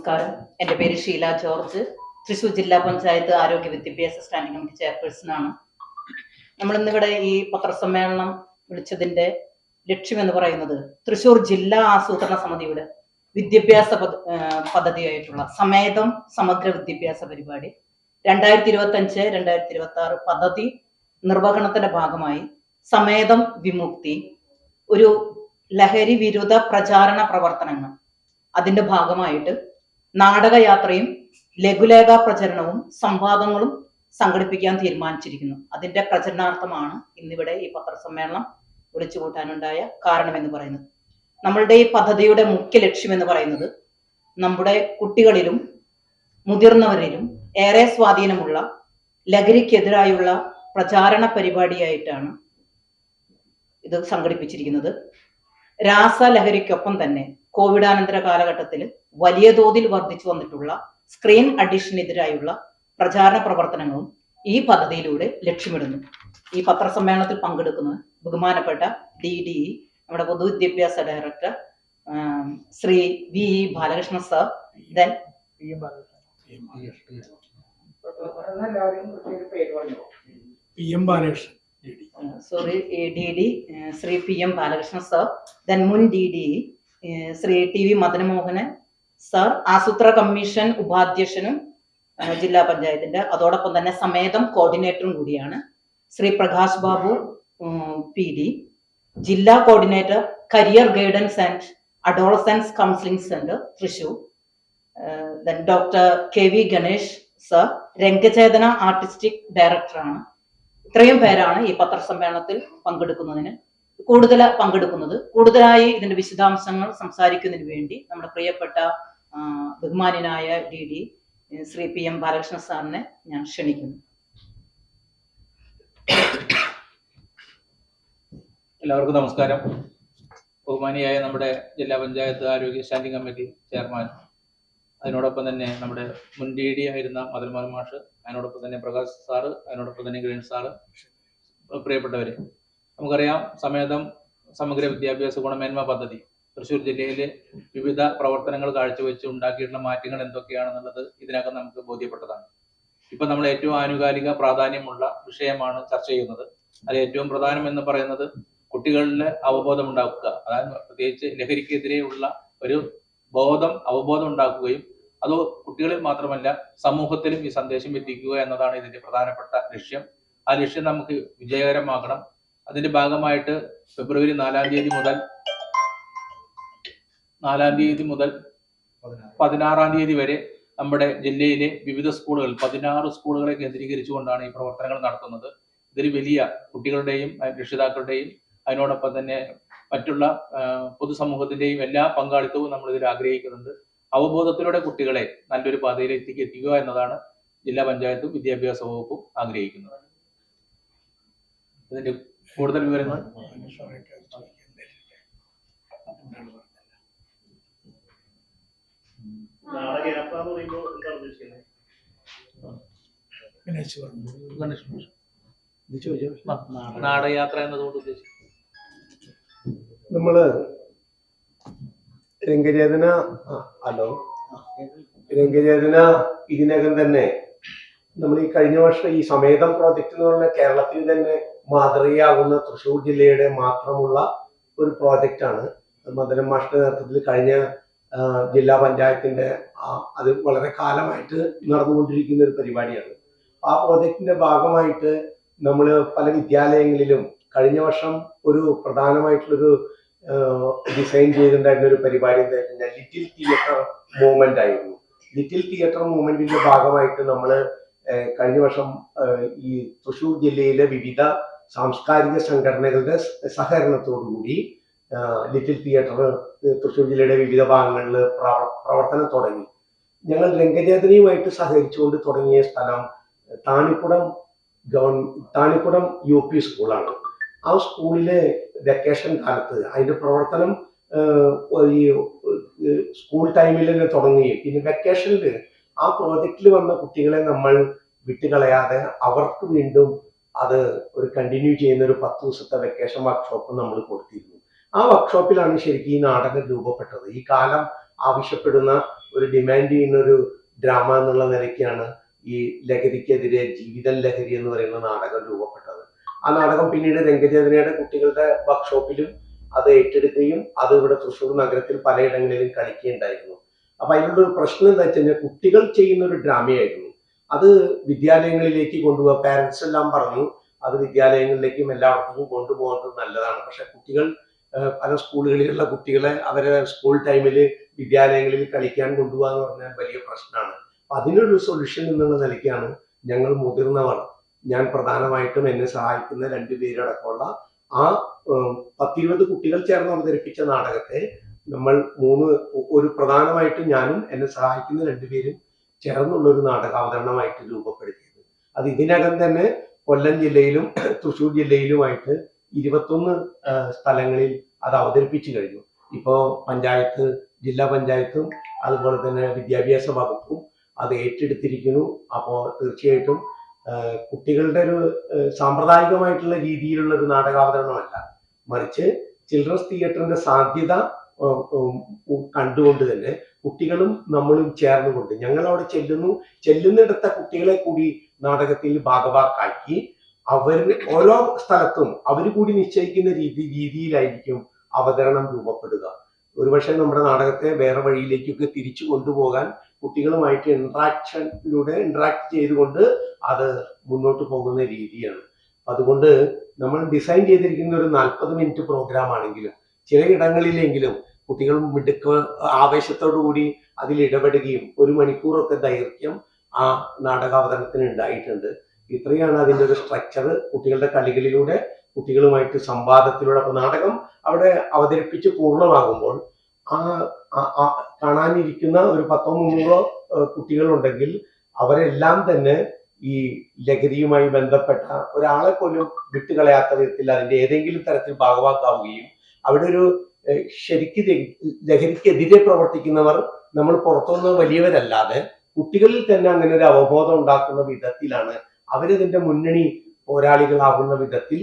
നമസ്കാരം. എന്റെ പേര് ഷീല ജോർജ്. തൃശൂർ ജില്ലാ പഞ്ചായത്ത് ആരോഗ്യ വിദ്യാഭ്യാസ സ്റ്റാൻഡിംഗ് കമ്മിറ്റി നമ്മൾ ഇന്നിവിടെ ഈ പത്രസമ്മേളനം വിളിച്ചതിന്റെ ലക്ഷ്യം എന്ന് പറയുന്നത് തൃശൂർ ജില്ലാ ആസൂത്രണ സമിതിയുടെ വിദ്യാഭ്യാസ പദ്ധതിയായിട്ടുള്ള സമേതം സമഗ്ര വിദ്യാഭ്യാസ പരിപാടി. രണ്ടായിരത്തി ഇരുപത്തി അഞ്ച് രണ്ടായിരത്തി ഇരുപത്തി ആറ് പദ്ധതി നിർവഹണത്തിന്റെ ഭാഗമായി സമേതം വിമുക്തി ഒരു ലഹരി വിരുദ്ധ പ്രചാരണ പ്രവർത്തനങ്ങൾ അതിന്റെ ഭാഗമായിട്ട് നാടകയാത്രയും ലഘുലേഖ പ്രചരണവും സംവാദങ്ങളും സംഘടിപ്പിക്കാൻ തീരുമാനിച്ചിരിക്കുന്നു. അതിന്റെ പ്രചരണാർത്ഥമാണ് ഇന്നിവിടെ ഈ പത്രസമ്മേളനം വിളിച്ചു കൂട്ടാനുണ്ടായ കാരണം എന്ന് പറയുന്നത്. നമ്മളുടെ ഈ പദ്ധതിയുടെ മുഖ്യ ലക്ഷ്യം എന്ന് പറയുന്നത് നമ്മുടെ കുട്ടികളിലും മുതിർന്നവരിലും ഏറെ സ്വാധീനമുള്ള ലഹരിക്കെതിരായുള്ള പ്രചാരണ പരിപാടിയായിട്ടാണ് ഇത് സംഘടിപ്പിച്ചിരിക്കുന്നത്. രാസലഹരിക്കൊപ്പം തന്നെ കോവിഡാനന്തര കാലഘട്ടത്തിൽ വലിയ തോതിൽ വർദ്ധിച്ചു വന്നിട്ടുള്ള സ്ക്രീൻ അഡിഷനെതിരായുള്ള പ്രചാരണ പ്രവർത്തനങ്ങളും ഈ പദ്ധതിയിലൂടെ ലക്ഷ്യമിടുന്നു. ഈ പത്രസമ്മേളനത്തിൽ പങ്കെടുക്കുന്നത് ബഹുമാനപ്പെട്ട ഡി ഡി ഇ നമ്മുടെ പൊതുവിദ്യാഭ്യാസ director Shri V E Balakrishna sir then P M Balakrishnan sorry D D Shri P M Balakrishna sir then മുൻ D D Shri T V Madanamohanan sir ആസൂത്ര commission ഉപാധ്യക്ഷനും ജില്ലാ പഞ്ചായത്തിന്റെ അതോടൊപ്പം തന്നെ സമേതം കോർഡിനേറ്ററും കൂടിയാണ്. ശ്രീ പ്രകാശ് ബാബു പി ഡി ജില്ലാ coordinator career guidance and adolescence counselling centre Thrissur. Doctor K V Ganesh sir Rangachetana artistic ഡയറക്ടറാണ്. ഇത്രയും പേരാണ് ഈ പത്രസമ്മേളനത്തിൽ പങ്കെടുക്കുന്നതിന് കൂടുതൽ പങ്കെടുക്കുന്നത്. കൂടുതലായി ഇതിന്റെ വിശദാംശങ്ങൾ സംസാരിക്കുന്നതിന് വേണ്ടി നമ്മുടെ പ്രിയപ്പെട്ട ആ, ബഹുമാന്യനായ D D Shri P M Balakrishna സാറിനെ ഞാൻ ക്ഷണിക്കുന്നു. എല്ലാവർക്കും നമസ്കാരം. ബഹുമാനിയായ നമ്മുടെ ജില്ലാ പഞ്ചായത്ത് ആരോഗ്യ സ്റ്റാൻഡിംഗ് കമ്മിറ്റി ചെയർമാൻ അതിനോടൊപ്പം തന്നെ നമ്മുടെ മുൻ ഡി ഡി ആയിരുന്ന മദൻമോഹൻ മാഷ് അതിനോടൊപ്പം തന്നെ പ്രകാശ് സാറ് അതിനോടൊപ്പം തന്നെ ഗ്രേൻ സാറ് പ്രിയപ്പെട്ടവരെ. നമുക്കറിയാം സമേതം സമഗ്ര വിദ്യാഭ്യാസ ഗുണമേന്മ പദ്ധതി തൃശ്ശൂർ ജില്ലയിലെ വിവിധ പ്രവർത്തനങ്ങൾ കാഴ്ചവെച്ച് ഉണ്ടാക്കിയിട്ടുള്ള മാറ്റങ്ങൾ എന്തൊക്കെയാണെന്നുള്ളത് ഇതിനകം നമുക്ക് ബോധ്യപ്പെട്ടതാണ്. ഇപ്പൊ നമ്മൾ ഏറ്റവും ആനുകാലിക പ്രാധാന്യമുള്ള വിഷയമാണ് ചർച്ച ചെയ്യുന്നത്. അത് ഏറ്റവും പ്രധാനം എന്ന് പറയുന്നത് കുട്ടികളിൽ അവബോധം ഉണ്ടാക്കുക. അതായത് പ്രത്യേകിച്ച് ലഹരിക്കെതിരെയുള്ള ഒരു ബോധം അവബോധം ഉണ്ടാക്കുകയും അത് കുട്ടികളിൽ മാത്രമല്ല സമൂഹത്തിലും ഈ സന്ദേശം എത്തിക്കുക എന്നതാണ് ഇതിന്റെ പ്രധാനപ്പെട്ട ലക്ഷ്യം. ആ ലക്ഷ്യം നമുക്ക് വിജയകരമാക്കണം അതിന്റെ ഭാഗമായിട്ട് ഫെബ്രുവരി നാലാം തീയതി മുതൽ നാലാം തീയതി മുതൽ പതിനാറാം തീയതി വരെ നമ്മുടെ ജില്ലയിലെ വിവിധ സ്കൂളുകൾ പതിനാറ് സ്കൂളുകളെ കേന്ദ്രീകരിച്ചുകൊണ്ടാണ് ഈ പ്രവർത്തനങ്ങൾ നടത്തുന്നത് ഇതിൽ വലിയ കുട്ടികളുടെയും രക്ഷിതാക്കളുടെയും അതിനോടൊപ്പം തന്നെ മറ്റുള്ള പൊതുസമൂഹത്തിന്റെയും എല്ലാ പങ്കാളിത്തവും നമ്മൾ ഇതിൽ ആഗ്രഹിക്കുന്നുണ്ട് അവബോധത്തിലൂടെ കുട്ടികളെ നല്ലൊരു പാതയിലേക്ക് എത്തിക്കുക എന്നതാണ് ജില്ലാ പഞ്ചായത്തും വിദ്യാഭ്യാസ വകുപ്പും ആഗ്രഹിക്കുന്നത് ഇതിന്റെ കൂടുതൽ വിവരങ്ങൾ എന്ന് പറയുമ്പോൾ എന്താണ് ഉദ്ദേശിക്കുന്നത് ഗണേശ് പറഞ്ഞു. ഗണേഷ് മാഷ്. നാടയാത്ര എന്നതുകൊണ്ട് ഉദ്ദേശിക്കുന്നത് നമ്മൾ രംഗചേതന ഹലോ. രംഗചേതന ഇതിനകം തന്നെ നമ്മൾ ഈ കഴിഞ്ഞ വർഷം ഈ സമേതം പ്രോജക്റ്റ് എന്ന് പറഞ്ഞ കേരളത്തിൽ തന്നെ മാതൃകയാകുന്ന തൃശ്ശൂർ ജില്ലയുടെ മാത്രമുള്ള ഒരു പ്രോജക്റ്റ് ആണ്. മദനം മാഷിന്റെ നേതൃത്വത്തിൽ കഴിഞ്ഞ ജില്ലാ പഞ്ചായത്തിന്റെ അത് വളരെ കാലമായിട്ട് നടന്നുകൊണ്ടിരിക്കുന്ന ഒരു പരിപാടിയാണ്. ആ പ്രോജക്റ്റിന്റെ ഭാഗമായിട്ട് നമ്മൾ പല വിദ്യാലയങ്ങളിലും കഴിഞ്ഞ വർഷം ഒരു പ്രധാനമായിട്ടുള്ളൊരു ഡിസൈൻ ചെയ്തിട്ടുണ്ടായിരുന്ന ഒരു പരിപാടി എന്താ കഴിഞ്ഞാൽ ലിറ്റിൽ തിയേറ്റർ മൂവ്മെന്റ് ആയിരുന്നു. ലിറ്റിൽ തിയേറ്റർ മൂവ്മെന്റിന്റെ ഭാഗമായിട്ട് നമ്മൾ കഴിഞ്ഞ വർഷം ഈ തൃശൂർ ജില്ലയിലെ വിവിധ സാംസ്കാരിക സംഘടനകളുടെ സഹകരണത്തോടു കൂടി ലിറ്റിൽ തിയേറ്റർ തൃശൂർ ജില്ലയുടെ വിവിധ ഭാഗങ്ങളിൽ പ്രവ- പ്രവർത്തനം തുടങ്ങി. ഞങ്ങൾ രംഗചേതനയുമായിട്ട് സഹകരിച്ചുകൊണ്ട് തുടങ്ങിയ സ്ഥലം Thanikkudam govern Thanikkudam U P സ്കൂളാണ്. ആ സ്കൂളിലെ വെക്കേഷൻ കാലത്ത് അതിന്റെ പ്രവർത്തനം ഈ സ്കൂൾ ടൈമിൽ തന്നെ തുടങ്ങുകയും പിന്നെ വെക്കേഷനിൽ ആ പ്രോജക്റ്റിൽ വന്ന കുട്ടികളെ നമ്മൾ വിട്ടുകളയാതെ അവർക്ക് വീണ്ടും അത് ഒരു കണ്ടിന്യൂ ചെയ്യുന്ന ഒരു പത്ത് ദിവസത്തെ വെക്കേഷൻ വർക്ക്ഷോപ്പ് നമ്മൾ കൊടുത്തിരുന്നു. ആ വർക്ക്ഷോപ്പിലാണ് ശരിക്കും ഈ നാടകം രൂപപ്പെട്ടത്. ഈ കാലം ആവശ്യപ്പെടുന്ന ഒരു ഡിമാൻഡ് ചെയ്യുന്ന ഒരു ഡ്രാമ എന്നുള്ള നിലയ്ക്കാണ് ഈ ലഹരിക്കെതിരെ ജീവിതം ലഹരി എന്ന് പറയുന്ന നാടകം രൂപപ്പെട്ടത്. ആ നാടകം പിന്നീട് രംഗചേതനയുടെ കുട്ടികളുടെ വർക്ക്ഷോപ്പിലും അത് ഏറ്റെടുക്കുകയും അത് ഇവിടെ തൃശ്ശൂർ നഗരത്തിൽ പലയിടങ്ങളിലും കളിക്കുകയുണ്ടായിരുന്നു. അപ്പൊ അതിനുള്ള ഒരു പ്രശ്നം എന്താ വെച്ച് കഴിഞ്ഞാൽ കുട്ടികൾ ചെയ്യുന്ന ഒരു ഡ്രാമയായിരുന്നു അത് വിദ്യാലയങ്ങളിലേക്ക് കൊണ്ടുപോകുക പാരന്റ്സ് എല്ലാം പറഞ്ഞു അത് വിദ്യാലയങ്ങളിലേക്കും എല്ലാവർക്കും കൊണ്ടുപോകുന്നത് നല്ലതാണ്. പക്ഷെ കുട്ടികൾ പല സ്കൂളുകളിലുള്ള കുട്ടികളെ അവരെ സ്കൂൾ ടൈമിൽ വിദ്യാലയങ്ങളിൽ കളിക്കാൻ കൊണ്ടുപോകുക എന്ന് പറഞ്ഞാൽ വലിയ പ്രശ്നമാണ്. അതിനൊരു സൊല്യൂഷൻ എന്നുള്ള നിലയ്ക്കാണ് ഞങ്ങൾ മുതിർന്നവർ ഞാൻ പ്രധാനമായിട്ടും എന്നെ സഹായിക്കുന്ന രണ്ടുപേരടക്കമുള്ള ആ പത്തിരുപത് കുട്ടികൾ ചേർന്ന് അവതരിപ്പിച്ച നാടകത്തെ നമ്മൾ മൂന്ന് ഒരു പ്രധാനമായിട്ടും ഞാനും എന്നെ സഹായിക്കുന്ന രണ്ടുപേരും ചേർന്നുള്ള ഒരു നാടക അവതരണമായിട്ട് രൂപപ്പെടുത്തിയത്. അത് ഇതിനകം തന്നെ കൊല്ലം ജില്ലയിലും തൃശ്ശൂർ ജില്ലയിലുമായിട്ട് ഇരുപത്തൊന്ന് സ്ഥലങ്ങളിൽ അത് അവതരിപ്പിച്ചു കഴിഞ്ഞു. ഇപ്പോൾ പഞ്ചായത്ത് ജില്ലാ പഞ്ചായത്തും അതുപോലെ തന്നെ വിദ്യാഭ്യാസ വകുപ്പും അത് ഏറ്റെടുത്തിരിക്കുന്നു. അപ്പോൾ തീർച്ചയായിട്ടും കുട്ടികളുടെ ഒരു സാമ്പ്രദായികമായിട്ടുള്ള രീതിയിലുള്ള ഒരു നാടകാവതരണമല്ല. മറിച്ച് ചിൽഡ്രൻസ് തിയേറ്ററിന്റെ സാധ്യത കണ്ടുകൊണ്ട് തന്നെ കുട്ടികളും നമ്മളും ചേർന്നുകൊണ്ട് ഞങ്ങൾ അവിടെ ചെല്ലുന്നു. ചെല്ലുന്നിടത്തെ കുട്ടികളെ കൂടി നാടകത്തിൽ ഭാഗഭാക്കാക്കി അവർ ഓരോ സ്ഥലത്തും അവർ കൂടി നിശ്ചയിക്കുന്ന രീതി രീതിയിലായിരിക്കും അവതരണം രൂപപ്പെടുക. ഒരുപക്ഷെ നമ്മുടെ നാടകത്തെ വേറെ വഴിയിലേക്കൊക്കെ തിരിച്ചു കൊണ്ടുപോകാൻ കുട്ടികളുമായിട്ട് ഇൻട്രാക്ഷനിലൂടെ ഇൻട്രാക്ട് ചെയ്തുകൊണ്ട് അത് മുന്നോട്ട് പോകുന്ന രീതിയാണ്. അതുകൊണ്ട് നമ്മൾ ഡിസൈൻ ചെയ്തിരിക്കുന്ന ഒരു നാൽപ്പത് മിനിറ്റ് പ്രോഗ്രാം ആണെങ്കിലും ചില ഇടങ്ങളിലെങ്കിലും കുട്ടികൾ മിടുക്ക ആവേശത്തോടു കൂടി അതിൽ ഇടപെടുകയും ഒരു മണിക്കൂറൊക്കെ ദൈർഘ്യം ആ നാടകാവതരണത്തിന് ഉണ്ടായിട്ടുണ്ട്. ഇത്രയാണ് അതിന്റെ ഒരു സ്ട്രക്ചർ കുട്ടികളുടെ കളികളിലൂടെ കുട്ടികളുമായിട്ട് സംവാദത്തിലൂടെ അപ്പൊ നാടകം അവിടെ അവതരിപ്പിച്ച് പൂർണമാകുമ്പോൾ ആ കാണാനിരിക്കുന്ന ഒരു പത്തോ മുന്നൂറോ കുട്ടികളുണ്ടെങ്കിൽ അവരെല്ലാം തന്നെ ഈ ലഹരിയുമായി ബന്ധപ്പെട്ട ഒരാളെ പോലും വിട്ടുകളയാത്ത വിധത്തിൽ അതിന്റെ ഏതെങ്കിലും തരത്തിൽ ഭാഗവാക്കാവുകയും അവിടെ ഒരു ശരിക്ക് ലഹരിക്കെതിരെ പ്രവർത്തിക്കുന്നവർ നമ്മൾ പുറത്തുനിന്ന് വലിയവരല്ലാതെ കുട്ടികളിൽ തന്നെ അങ്ങനെ ഒരു അവബോധം ഉണ്ടാക്കുന്ന വിധത്തിലാണ് അവരതിന്റെ മുന്നണി പോരാളികളാകുന്ന വിധത്തിൽ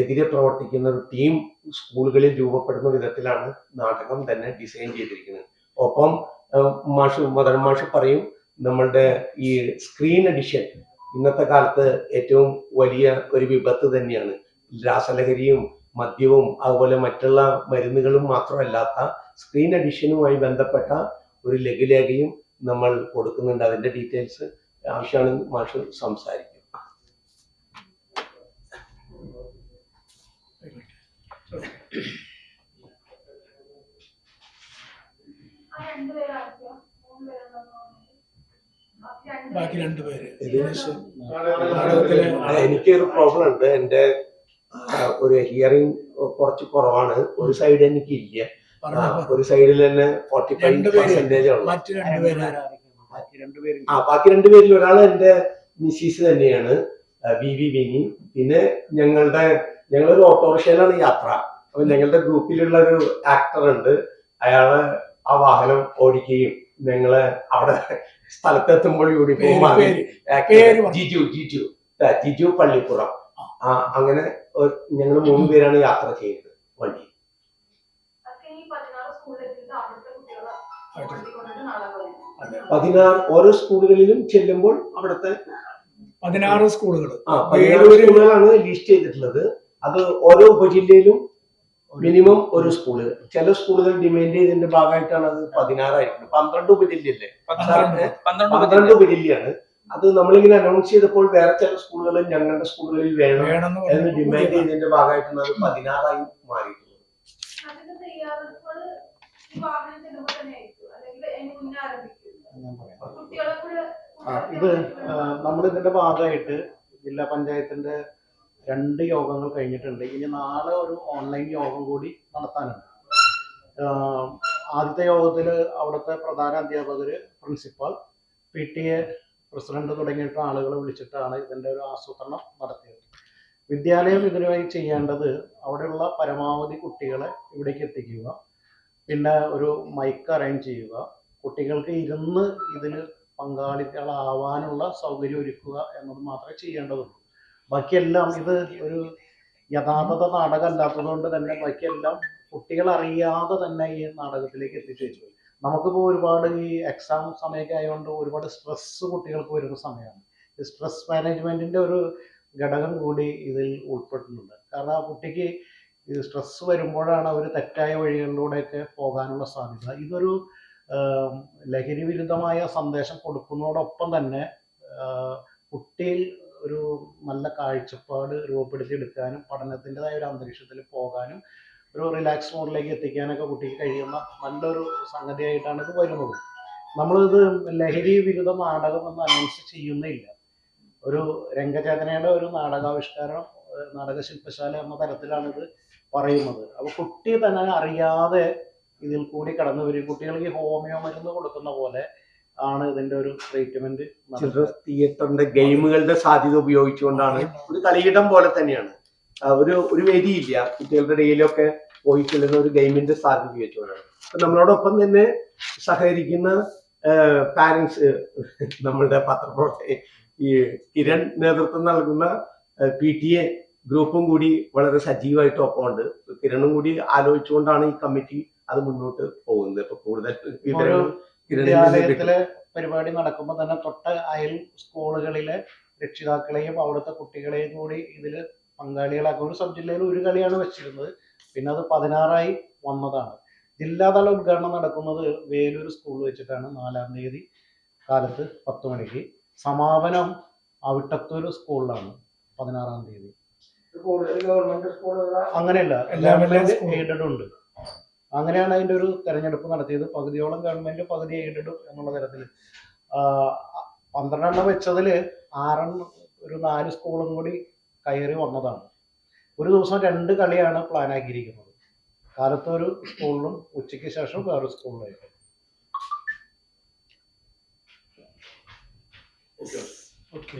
എതിരെ പ്രവർത്തിക്കുന്ന ഒരു ടീം സ്കൂളുകളിൽ രൂപപ്പെടുന്ന വിധത്തിലാണ് നാടകം തന്നെ ഡിസൈൻ ചെയ്തിരിക്കുന്നത്. ഒപ്പം മാഷ് മദൻ മാഷ് പറയും നമ്മളുടെ ഈ സ്ക്രീൻ എഡിഷൻ ഇന്നത്തെ കാലത്ത് ഏറ്റവും വലിയ ഒരു വിപത്ത് തന്നെയാണ്. രാസലഹരിയും മദ്യവും അതുപോലെ മറ്റുള്ള മരുന്നുകളും മാത്രമല്ലാത്ത സ്ക്രീൻ എഡിഷനുമായി ബന്ധപ്പെട്ട ഒരു ലഘുലേഖയും നമ്മൾ കൊടുക്കുന്നുണ്ട്. അതിന്റെ ഡീറ്റെയിൽസ് ആവശ്യമാണെങ്കിൽ മാഷ് സംസാരിക്കും. ബാക്കി രണ്ടുപേര് ഇത് നാടകത്തിലെ എനിക്ക് ഒരു പ്രോബ്ലം ഉണ്ട്. എന്റെ ഒരു ഹിയറിംഗ് കുറച്ച് കുറവാണ്. ഒരു സൈഡ് എനിക്ക് ഇല്ല ഒരു സൈഡിൽ തന്നെ ഫോർട്ടി ഫൈവ് പെർസെന്റേജ് ഉള്ളു മറ്റു ആ ബാക്കി രണ്ടുപേരിൽ ഒരാൾ എന്റെ മിസ്സീസ് തന്നെയാണ് വി വി വിനി. പിന്നെ ഞങ്ങളുടെ ഞങ്ങളൊരു ഓട്ടോറിക്ഷയിലാണ് യാത്ര. അപ്പൊ ഞങ്ങളുടെ ഗ്രൂപ്പിലുള്ള ഒരു ആക്ടർ ഉണ്ട്. അയാൾ ആ വാഹനം ഓടിക്കുകയും ഞങ്ങൾ അവിടെ സ്ഥലത്തെത്തുമ്പോൾ യൂണിഫോം ജിജു ജിജു. ജിജു പള്ളിപ്പുറം. ആ അങ്ങനെ ഞങ്ങൾ മൂന്ന് പേരാണ് യാത്ര ചെയ്യുന്നത് വണ്ടി അതെ പതിനാറ് ഓരോ സ്കൂളുകളിലും ചെല്ലുമ്പോൾ അവിടുത്തെ പതിനാറ് സ്കൂളുകൾ ആ പതിനാറ് സ്കൂളുകളാണ് ലിസ്റ്റ് ചെയ്തിട്ടുള്ളത്. അത് ഓരോ ഉപജില്ലയിലും മിനിമം ഒരു സ്കൂൾ. ചില സ്കൂളുകൾ ഡിമാൻഡ് ചെയ്തതിന്റെ ഭാഗമായിട്ടാണ് അത് പതിനാറായിരിക്കുന്നത്. പന്ത്രണ്ട് ഉപജില്ലയല്ലേ? പന്ത്രണ്ട്. ഉപജില്ലയാണ്. അത് നമ്മളിങ്ങനെ അനൗൺസ് ചെയ്തപ്പോൾ വേറെ ചില സ്കൂളുകളിൽ ഞങ്ങളുടെ സ്കൂളുകളിൽ വേണം എന്ന് ഡിമാൻഡ് ചെയ്തതിന്റെ ഭാഗമായിട്ടാണ് അത് പതിനാറായി മാറിയിട്ടുള്ളത്. ഇത് നമ്മൾ ഇതിന്റെ ഭാഗമായിട്ട് ജില്ലാ പഞ്ചായത്തിന്റെ രണ്ട് യോഗങ്ങൾ കഴിഞ്ഞിട്ടുണ്ട്. ഇനി നാളെ ഒരു ഓൺലൈൻ യോഗം കൂടി നടത്താനുണ്ട്. ആദ്യത്തെ യോഗത്തിൽ അവിടുത്തെ പ്രധാന അധ്യാപകർ principal P T A president തുടങ്ങിയിട്ട് ആളുകളെ വിളിച്ചിട്ടാണ് ഇതിന്റെ ഒരു ആസൂത്രണം നടത്തിയത്. വിദ്യാലയം ഇതിനായി ചെയ്യേണ്ടത് അവിടെയുള്ള പരമാവധി കുട്ടികളെ ഇവിടേക്ക് എത്തിക്കുക. പിന്നെ ഒരു മൈക്ക് അറേഞ്ച് ചെയ്യുക. കുട്ടികൾക്ക് ഇരുന്ന് ഇതിൽ പങ്കാളികളാവാനുള്ള സൗകര്യം ഒരുക്കുക എന്നത് മാത്രമേ ചെയ്യേണ്ടതുള്ളൂ. ബാക്കിയെല്ലാം ഇത് ഒരു യഥാർത്ഥ നാടകം അല്ലാത്തതുകൊണ്ട് തന്നെ ബാക്കിയെല്ലാം കുട്ടികൾ അറിയാതെ തന്നെ ഈ നാടകത്തിലേക്ക് എത്തിച്ചു വെച്ചു നമുക്കിപ്പോൾ ഒരുപാട് ഈ എക്സാം സമയമൊക്കെ ആയതുകൊണ്ട് ഒരുപാട് സ്ട്രെസ് കുട്ടികൾക്ക് വരുന്ന സമയമാണ്. സ്ട്രെസ് മാനേജ്മെന്റിന്റെ ഒരു ഘടകം കൂടി ഇതിൽ ഉൾപ്പെട്ടിട്ടുണ്ട്. കാരണം ആ കുട്ടിക്ക് സ്ട്രെസ് വരുമ്പോഴാണ് അവർ തെറ്റായ വഴികളിലൂടെയൊക്കെ പോകാനുള്ള സാധ്യത. ഇതൊരു ലഹരി വിരുദ്ധമായ സന്ദേശം കൊടുക്കുന്നതോടൊപ്പം തന്നെ കുട്ടിയിൽ ഒരു നല്ല കാഴ്ചപ്പാട് രൂപപ്പെടുത്തിയെടുക്കാനും പഠനത്തിന്റെതായ ഒരു അന്തരീക്ഷത്തിൽ പോകാനും ഒരു റിലാക്സ് മോഡിലേക്ക് എത്തിക്കാനൊക്കെ കുട്ടിക്ക് കഴിയുന്ന നല്ലൊരു സംഗതിയായിട്ടാണ് ഇത് വരുന്നത്. നമ്മളിത് ലഹരി വിരുദ്ധ നാടകം എന്ന് അനൗൺസ് ചെയ്യുന്നില്ല. ഒരു രംഗചേതനയുടെ ഒരു നാടകാവിഷ്കാരം നാടകശില്പശാല നാടക ശില്പശാല എന്ന തരത്തിലാണ് ഇത് പറയുന്നത്. അപ്പോൾ കുട്ടി തന്നെ അറിയാതെ ഇതിൽ കൂടി കടന്നു വരും കുട്ടികൾക്ക് ഹോമിയോ മരുന്ന് കൊടുക്കുന്ന പോലെ ആണ് ഇതിന്റെ ഒരു ട്രീറ്റ്മെന്റ് ചിൽഡ്രൻസ് തിയേറ്ററിന്റെ ഗെയിമുകളുടെ സാധ്യത ഉപയോഗിച്ചുകൊണ്ടാണ് ഒരു കളിയിടം പോലെ തന്നെയാണ്. ഒരു ഒരു വേദിയില്ല. കുട്ടികളുടെ ഇടയിലൊക്കെ പോയിട്ടുള്ളത് ഒരു ഗെയിമിന്റെ സാധ്യത ഉപയോഗിച്ചുകൊണ്ടാണ്. അപ്പൊ നമ്മളോടൊപ്പം തന്നെ സഹകരിക്കുന്ന പാരന്റ്സ് നമ്മളുടെ പത്രപ്രവർത്തക ഈ കിരൺ നേതൃത്വം നൽകുന്ന പി ടി എ ഗ്രൂപ്പും കൂടി വളരെ സജീവമായിട്ട് ഒപ്പമുണ്ട്. കിരണും കൂടി ആലോചിച്ചുകൊണ്ടാണ് ഈ കമ്മിറ്റി അത് മുന്നോട്ട് പോകുന്നത്. ഇപ്പൊ കൂടുതൽ വിദ്യാലയത്തിലെ പരിപാടി നടക്കുമ്പോൾ തന്നെ തൊട്ട അയൽ സ്കൂളുകളിലെ രക്ഷിതാക്കളെയും അവിടുത്തെ കുട്ടികളെയും കൂടി ഇതിൽ പങ്കാളികളാക്കും. ഒരു സബ് ജില്ലയിൽ ഒരു കളിയാണ് വെച്ചിരുന്നത്. പിന്നെ അത് പതിനാറായി വന്നതാണ്. ജില്ലാതല ഉദ്ഘാടനം നടക്കുന്നത് വേലൂർ സ്കൂൾ വെച്ചിട്ടാണ് നാലാം തീയതി കാലത്ത് പത്ത് മണിക്ക്. സമാപനം അവിട്ടത്തൂർ സ്കൂളിലാണ് പതിനാറാം തീയതി. അങ്ങനെയല്ല. എയ്ഡഡ് ഉണ്ട്. അങ്ങനെയാണ് അതിന്റെ ഒരു തെരഞ്ഞെടുപ്പ് നടത്തിയത്. പകുതിയോളം ഗവൺമെന്റ് പകുതി എയ്ഡഡ് എന്നുള്ള തരത്തിൽ. പന്ത്രണ്ടെണ്ണം വെച്ചതിൽ ആറെണ്ണം ഒരു നാല് സ്കൂളും കൂടി കയറി വന്നതാണ്. ഒരു ദിവസം രണ്ട് കളിയാണ് പ്ലാൻ ആക്കിയിരിക്കുന്നത്. കാലത്ത് ഒരു സ്കൂളിലും ഉച്ചയ്ക്ക് ശേഷം വേറൊരു സ്കൂളിലായിട്ട് ഓക്കെ